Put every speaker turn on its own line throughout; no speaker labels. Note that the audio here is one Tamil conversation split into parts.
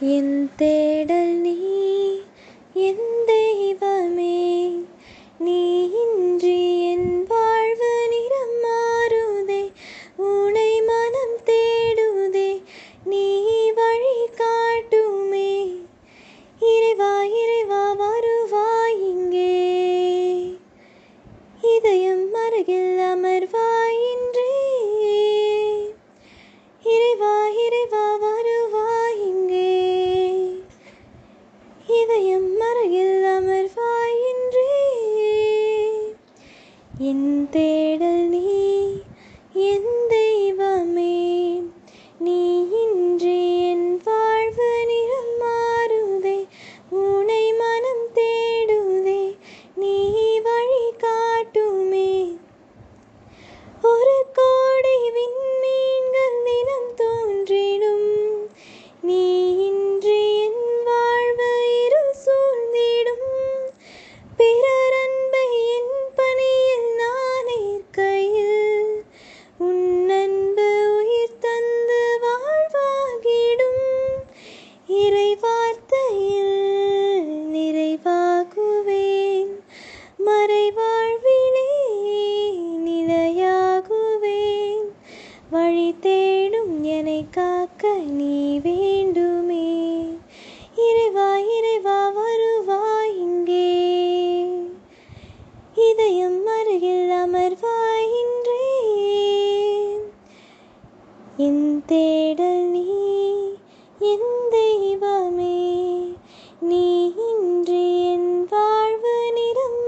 என் தேடல் நீ என் தெய்வமே நீ இன்றி என்பார் என் தேடல் வாழ்வு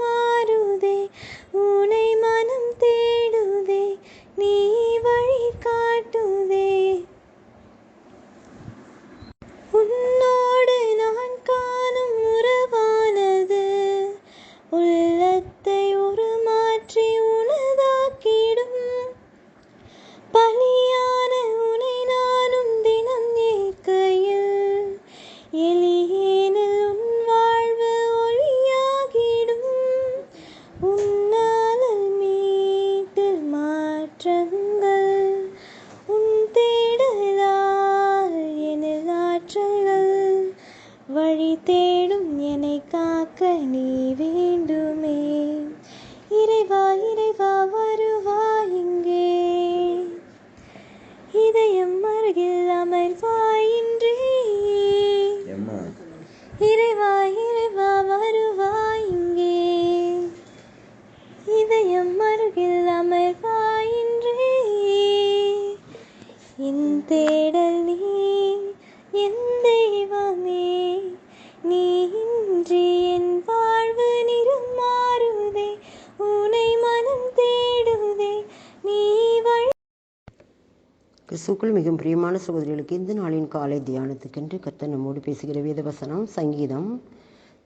இயேசுக்குள் மிகவும் பிரியமான சகோதரிகளுக்கு இந்த நாளின் காலை தியானத்துக்கென்று கர்த்தர் நம்மோடு பேசுகிற வேதவசனம் சங்கீதம்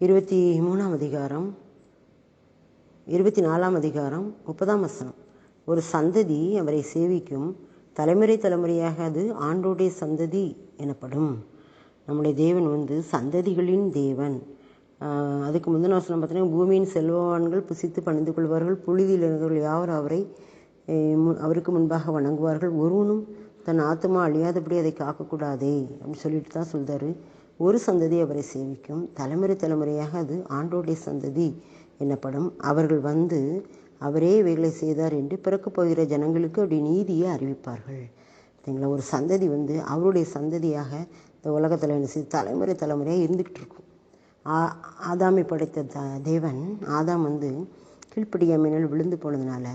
இருபத்தி மூணாம் அதிகாரம் இருபத்தி நாலாம் அதிகாரம் முப்பதாம் வசனம். ஒரு சந்ததி அவரை சேவிக்கும் தலைமுறை தலைமுறையாக அது ஆண்டோடைய சந்ததி எனப்படும். நம்முடைய தேவன் வந்து சந்ததிகளின் தேவன். அதுக்கு முந்தின வசனம் பார்த்தீங்கன்னா பூமியின் செல்வவான்கள் புசித்து பணிந்து கொள்வார்கள் புழுதியில் இருந்தவர்கள் யாவர் அவரை முன் அவருக்கு முன்பாக வணங்குவார்கள் ஒருவனும் தன் ஆத்மா அழியாதபடி அதை காக்கக்கூடாதே அப்படின்னு சொல்லிட்டு தான் சொல்கிறாரு ஒரு சந்ததி அவரை சேவிக்கும். தலைமுறை தலைமுறையாக அது ஆண்டோடைய சந்ததி என்னப்படும். அவர்கள் வந்து அவரே இவைகளை செய்தார் என்று பிறக்கப் போகிற ஜனங்களுக்கு அப்படி நீதியை அறிவிப்பார்கள். சரிங்களா? ஒரு சந்ததி வந்து அவருடைய சந்ததியாக இந்த உலகத்தில் என்ன செய்து தலைமுறை தலைமுறையாக இருந்துக்கிட்டு இருக்கும். ஆ- ஆதாமை படைத்த த தேவன் ஆதாம் வந்து கீழ்ப்படியாமையினால் விழுந்து போனதுனால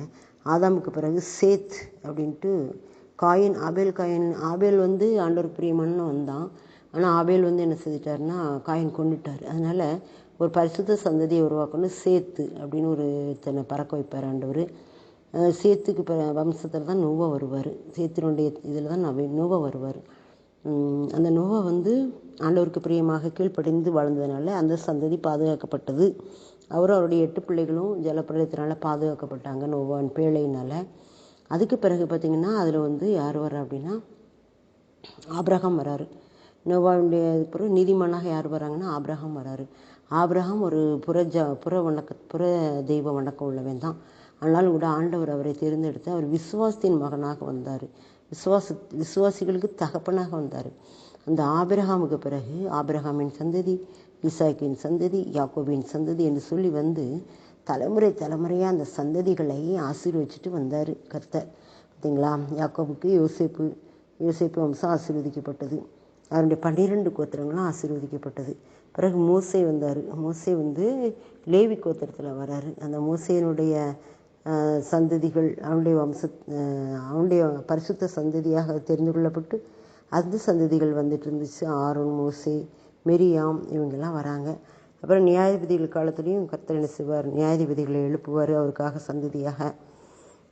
ஆதாமுக்கு பிறகு சேத் அப்படின்ட்டு காயின் ஆபேல் காயின் ஆபேல் வந்து ஆண்டவர் பிரியமானு வந்தான் ஆனால் ஆபேல் வந்து என்ன செஞ்சிட்டாருன்னா காயின் கொண்டுட்டார். அதனால் ஒரு பரிசுத்த சந்ததியை உருவாக்கணும். சேத்து அப்படின்னு ஒரு தன்னை பறக்க வைப்பார் ஆண்டவர். சேத்துக்கு பிற வம்சத்தில் தான் நோவா வருவார். சேத்தினுடைய இதில் தான் நவ நோவா வருவார். அந்த நோவா வந்து ஆண்டவருக்கு பிரியமாக கீழ்ப்படிந்து வாழ்ந்ததுனால அந்த சந்ததி பாதுகாக்கப்பட்டது. அவரும் அவருடைய எட்டு பிள்ளைகளும் ஜலப்பிரளயத்தினால பாதுகாக்கப்பட்டாங்க நோவான் பேழையினால். அதுக்கு பிறகு பார்த்திங்கன்னா அதில் வந்து யார் வர்றா அப்படின்னா ஆபிரகாம் வராரு நோவாவுடைய பிறகு நீதிமானாக யார் வராங்கன்னா ஆபிரகாம் வராரு ஆபிரகாம் ஒரு புற ஜ புற வணக்க புற தெய்வ வணக்கம் உள்ளவன் தான். ஆனாலும் கூட ஆண்டவர் அவரை தேர்ந்தெடுத்து அவர் விசுவாசத்தின் மகனாக வந்தார். விசுவாச விசுவாசிகளுக்கு தகப்பனாக வந்தார். அந்த ஆபிரகாமுக்கு பிறகு ஆபிரகாமின் சந்ததி ஈசாக்கின் சந்ததி யாக்கோபின் சந்ததி என்று சொல்லி வந்து தலைமுறை தலைமுறையாக அந்த சந்ததிகளை ஆசீர்வச்சிட்டு வந்தார் கர்த்தர். பார்த்தீங்களா யாக்கோபுக்கு யோசிப்பு யோசேப்பு வம்சம் ஆசீர்வதிக்கப்பட்டது. அவருடைய பன்னிரெண்டு கோத்திரங்களும் ஆசீர்வதிக்கப்பட்டது. பிறகு மோசே வந்தார். மோசே வந்து லேவி கோத்திரத்தில் வராரு. அந்த மோசையினுடைய சந்ததிகள் அவனுடைய வம்ச அவனுடைய பரிசுத்த சந்ததியாக தெரிந்து கொள்ளப்பட்டு அந்த சந்ததிகள் வந்துட்டு இருந்துச்சு. ஆரோன் மோசே மெரியாம் இவங்கெல்லாம் வராங்க. அப்புறம் நியாயாதிபதிகள் காலத்துலேயும் கர்த்தர் என்ன செய்வார்? நியாயாதிபதிகளை எழுப்புவார் அவருக்காக சந்ததியாக.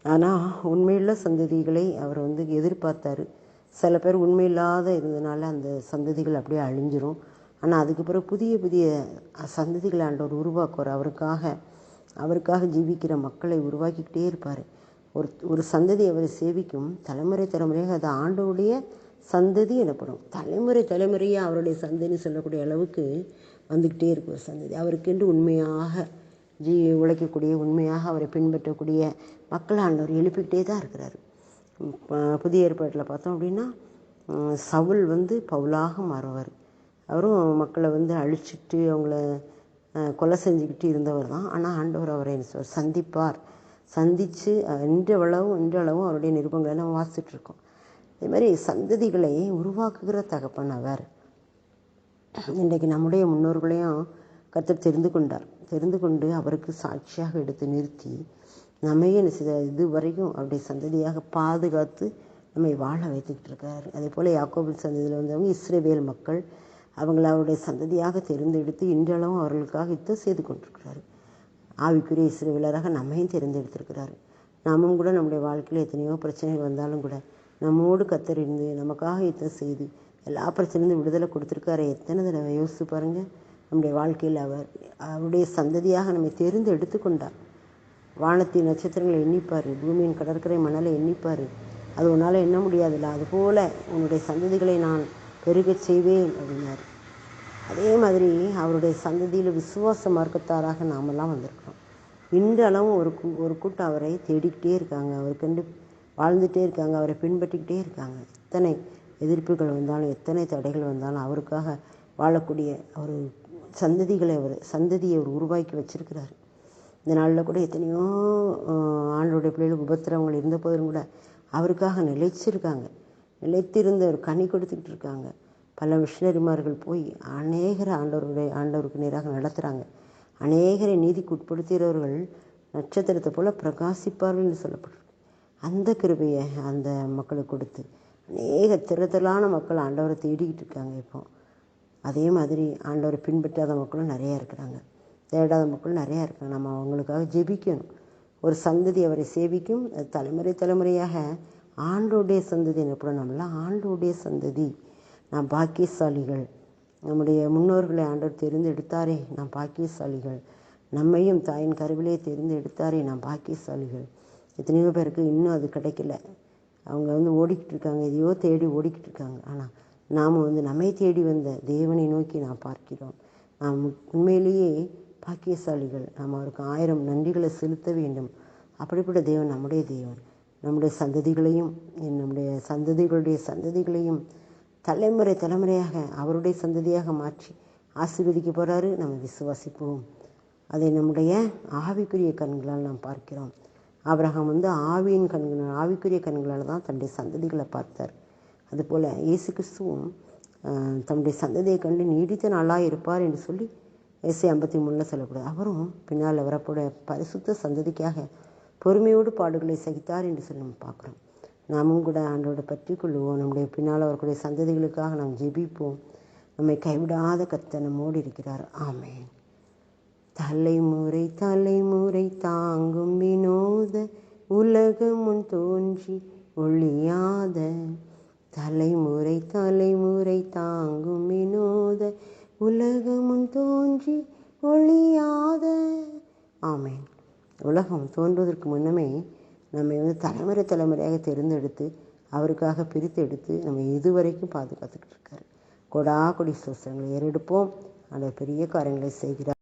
ஆனால் உண்மையுள்ள சந்ததிகளை அவர் வந்து எதிர்பார்த்தாரு. சில பேர் உண்மையில்லாத இருந்தனால அந்த சந்ததிகள் அப்படியே அழிஞ்சிரும். ஆனால் அதுக்கு பிறகு புதிய புதிய சந்ததிகளை ஆண்டவர் உருவாக்குவார். அவருக்காக அவருக்காக ஜீவிக்கிற மக்களை உருவாக்கிக்கிட்டே இருப்பார். ஒரு ஒரு சந்ததி அவரை சேவிக்கும் தலைமுறை தலைமுறையாக அது ஆண்டவுடைய சந்ததி எனப்படும். தலைமுறை தலைமுறையாக அவருடைய சந்ததின்னு சொல்லக்கூடிய அளவுக்கு வந்துக்கிட்டே இருக்கும் ஒரு சந்ததி. அவருக்கென்று உண்மையாக ஜீ உழைக்கக்கூடிய உண்மையாக அவரை பின்பற்றக்கூடிய மக்கள் ஆண்டவர் எழுப்பிக்கிட்டே தான் இருக்கிறாரு. புதிய ஏற்பாட்டில் பார்த்தோம் அப்படின்னா சவுல் வந்து பவுலாக மாறுவார். அவரும் மக்களை வந்து அழிச்சிட்டு அவங்கள கொலை செஞ்சுக்கிட்டு இருந்தவர் தான். ஆனால் ஆண்டவர் அவரை என்ன சந்திப்பார். சந்தித்து இன்றளவும் இன்றளவும் அவருடைய நிருபங்களை நம்ம வாசிச்சுட்டு அதே மாதிரி சந்ததிகளை உருவாக்குகிற தகப்பன் அவர். இன்றைக்கு நம்முடைய முன்னோர்களையும் கர்த்தர் தெரிந்து கொண்டார். தெரிந்து கொண்டு அவருக்கு சாட்சியாக எடுத்து நிறுத்தி நம்மையே என்ன செய்தார்? இது வரைக்கும் அவருடைய சந்ததியாக பாதுகாத்து நம்மை வாழ வைத்துக்கிட்டு இருக்காரு. அதே போல் யாக்கோபின் சந்ததியில் வந்தவங்க இஸ்ரேவேல் மக்கள் அவங்கள அவருடைய சந்ததியாக தெரிந்தெடுத்து இன்றளவும் அவர்களுக்காக யுத்தம் செய்து கொண்டிருக்கிறாரு. ஆவிக்குரிய இஸ்ரேவேலராக நம்மையும் தெரிந்தெடுத்திருக்கிறாரு. நாமும் கூட நம்முடைய வாழ்க்கையில் எத்தனையோ பிரச்சனைகள் வந்தாலும் கூட நம்மோடு கத்தறிந்து நமக்காக யுத்தம் செய்து எல்லா பிரச்சனையும் விடுதலை கொடுத்துருக்காரு. எத்தனை தடவை யோசித்து பாருங்கள் நம்முடைய வாழ்க்கையில் அவர் அவருடைய சந்ததியாக நம்மை தெரிந்து எடுத்துக்கொண்டார். வானத்தின் நட்சத்திரங்களை எண்ணிப்பார். பூமியின் கடற்கரை மணலை எண்ணிப்பார். அது உன்னால் எண்ண முடியாதுல்ல. அதுபோல் உன்னுடைய சந்ததிகளை நான் பெருகச் செய்வேன் அப்படின்னார். அதே மாதிரி அவருடைய சந்ததியில் விசுவாச மார்க்கத்தாராக நாமெல்லாம் வந்திருக்கிறோம். இன்றளவும் ஒரு கூ ஒரு கூட்டம் அவரை தேடிக்கிட்டே இருக்காங்க. அவருக்கென்று வாழ்ந்துகிட்டே இருக்காங்க. அவரை பின்பற்றிக்கிட்டே இருக்காங்க. இத்தனை எதிர்ப்புகள் வந்தாலும் எத்தனை தடைகள் வந்தாலும் அவருக்காக வாழக்கூடிய அவர் சந்ததிகளை அவர் சந்ததியை அவர் உருவாக்கி வச்சிருக்கிறார். இந்த நாளில் கூட எத்தனையோ ஆண்டோடைய ஆண்டவருடைய பிள்ளைகளுக்கு உபத்திரவங்கள் இருந்த போதிலும் கூட அவருக்காக நிலைச்சிருக்காங்க. நிலைத்திருந்து ஒரு கனி கொடுத்துக்கிட்டு இருக்காங்க. பல மிஷினரிமார்கள் போய் அநேகர் ஆண்டவருடைய ஆண்டவருக்கு நேராக நடத்துகிறாங்க அநேகரை நீதிக்கு உட்படுத்துகிறவர்கள் நட்சத்திரத்தை போல் பிரகாசிப்பார்கள் என்று சொல்லப்பட்டிருக்கு அந்த கிருபையை அந்த மக்களுக்கு கொடுத்து அநேக திரத்தலான மக்கள் ஆண்டவரை தேடிக்கிட்டு இருக்காங்க இப்போ. அதே மாதிரி ஆண்டவரை பின்பற்றாத மக்களும் நிறையா இருக்கிறாங்க. தேடாத மக்கள் நிறையா இருக்காங்க நம்ம அவங்களுக்காக ஜெபிக்கணும். ஒரு சந்ததி அவரை சேவிக்கும். தலைமுறை தலைமுறையாக ஆண்டோடைய சந்ததி எனப்படும். நம்மள ஆண்டோடைய சந்ததி. நாம் பாக்கியசாலிகள். நம்முடைய முன்னோர்களை ஆண்டவர் தெரிந்தெடுத்தாரே. நாம் பாக்கியசாலிகள். நம்மையும் தாயின் கருவிலே தெரிந்து எடுத்தாரே நாம் பாக்கியசாலிகள். எத்தனையோ பேருக்கு இன்னும் அது கிடைக்கல. அவங்க வந்து ஓடிக்கிட்டு இருக்காங்க எதையோ தேடி ஓடிக்கிட்டு இருக்காங்க ஆனால் நாம் வந்து நம்மை தேடி வந்த தேவனை நோக்கி நாம் பார்க்கிறோம். நாம் உண்மையிலேயே பாக்கியசாலிகள். நாம் அவருக்கு ஆயிரம் நன்றிகளை செலுத்த வேண்டும். அப்படிப்பட்ட தேவன் நம்முடைய தேவன். நம்முடைய சந்ததிகளையும் நம்முடைய சந்ததிகளுடைய சந்ததிகளையும் தலைமுறை தலைமுறையாக அவருடைய சந்ததியாக மாற்றி ஆசீர்வதிக்க போகிறாரு நம்ம விசுவாசிப்போம். அதை நம்முடைய ஆவிக்குரிய கண்களால் நாம் பார்க்கிறோம். ஆபிரகாம் வந்து ஆவியின் கண்களால் ஆவிக்குரிய கண்களால் தான் தன்னுடைய சந்ததிகளை பார்த்தார். அதுபோல் இயேசு கிறிஸ்துவும் தன்னுடைய தம்முடைய சந்ததியை கண்டு நீடித்த நாளாக இருப்பார் என்று சொல்லி ஏசை ஐம்பத்தி மூணில் சொல்லக்கூடாது அவரும் பின்னால் வரப்போட பரிசுத்த சந்ததிக்காக பொறுமையோடு பாடுகளை சகித்தார் என்று சொல்லி நம்ம பார்க்குறோம். நாமும் கூட ஆண்டோட பற்றி கொள்ளுவோம். நம்முடைய பின்னால் அவர்களுடைய சந்ததிகளுக்காக நாம் ஜெபிப்போம். நம்மை கைவிடாத கர்த்தர் நம்மோடு இருக்கிறார். ஆமேன். தலைமுறை தலைமுறை தாங்கும் வினோத உலகமுன் தோன்றி ஒளியாத தலைமுறை தலைமுறை தாங்கும் வினோத உலகமுன் தோன்றி ஒளியாத ஆமேன். உலகம் தோன்றுவதற்கு முன்னமே நம்மை வந்து தலைமுறை தலைமுறையாக தேர்ந்தெடுத்து அவருக்காக பிரித்து எடுத்து நம்ம இதுவரைக்கும் பாதுகாத்துக்கிட்டு இருக்காரு. கொடா கொடி சோசனங்களை ஏறெடுப்போம். அந்த பெரிய காரியங்களை செய்கிறார்.